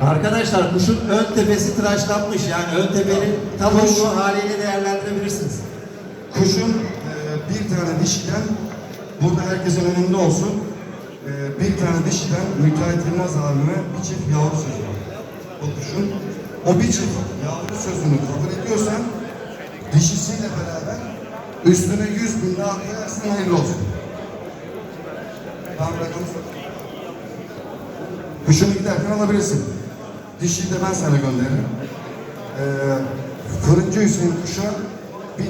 Arkadaşlar kuşun ön tepesi tıraşlanmış yani ön tepenin tam Kuş- olduğu haliyle değerlendirebilirsiniz. Kuşun e, bir tane dişiden, burada herkesin önünde olsun, e, bir tane dişiden Müteahhit Yılmaz abime bir çift yavru sözü var. O kuşun, o bir çift yavru sözünü kabul ediyorsan, dişisiyle beraber üstüne 100 bin daha koyarsın hayırlı olsun. Tamam rakamı. Kuşunu giderken alabilirsin. Dişiyi de ben sana gönderirim. Ee, Fırıncı Hüseyin kuşa bir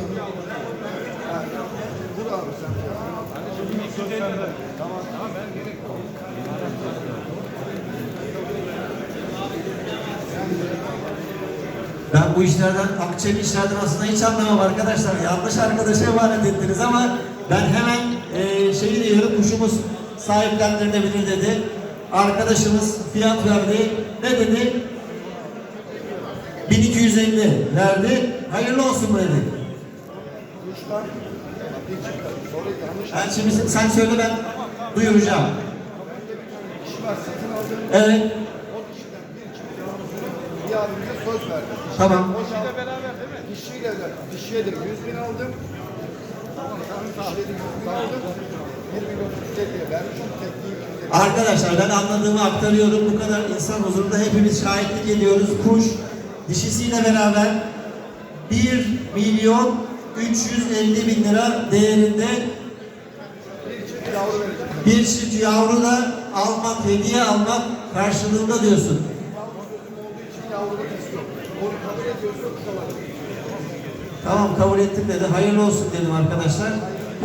Ben bu işlerden, akçeli işlerden aslında hiç anlamam arkadaşlar. Yanlış arkadaşa emanet ettiniz ama ben hemen e, şeyi diyorum, kuşumuz sahiplendirilebilir dedi. Arkadaşımız fiyat verdi. Ne dedi? 1250 verdi. Hayırlı olsun dedi. Ben şimdi sen- söyle ben duyuracağım. Evet. Abimize söz verdim. Tamam. Dişiyle beraber değil mi? Dişiyle de. Dişiye dedim 100 bin aldım. Dişiye dedim 100 bin aldım. 1 milyon 350'ye vermişim. Tekniği 250. Arkadaşlar ben anladığımı aktarıyorum. Bu kadar insan huzurunda hepimiz şahitlik ediyoruz. Kuş dişisiyle beraber 1 milyon 350 bin lira değerinde bir çift yavru da almak, hediye almak karşılığında diyorsun. Tamam kabul ettim dedi. Hayırlı olsun dedim arkadaşlar.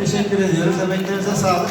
Teşekkür ediyoruz. Emeklerinize sağlık.